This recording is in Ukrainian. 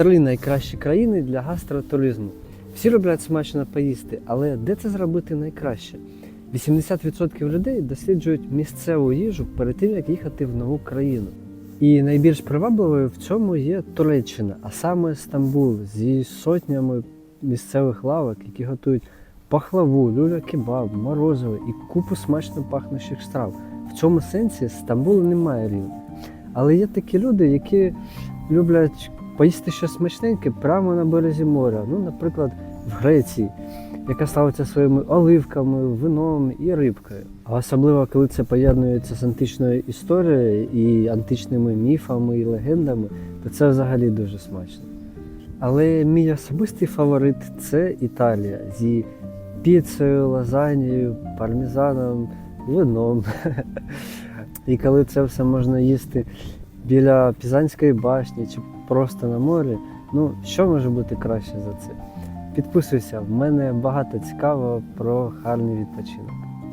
Три найкращі країни для гастротуризму. Всі люблять смачно поїсти, але де це зробити найкраще? 80% людей досліджують місцеву їжу перед тим, як їхати в нову країну. І найбільш привабливою в цьому є Туреччина, а саме Стамбул з її сотнями місцевих лавок, які готують пахлаву, люля-кебаб, морозиво і купу смачно пахнущих страв. В цьому сенсі Стамбул немає рівних. Але є такі люди, які люблять поїсти щось смачненьке прямо на березі моря. Ну, наприклад, в Греції, яка славиться своїми оливками, вином і рибкою. А особливо, коли це поєднується з античною історією і античними міфами і легендами, то це взагалі дуже смачно. Але мій особистий фаворит це Італія з її піцею, лазаньєю, пармезаном, вином. І коли це все можна їсти біля Пізанської башні чи просто на морі, ну що може бути краще за це? Підписуйся, в мене багато цікавого про гарний відпочинок.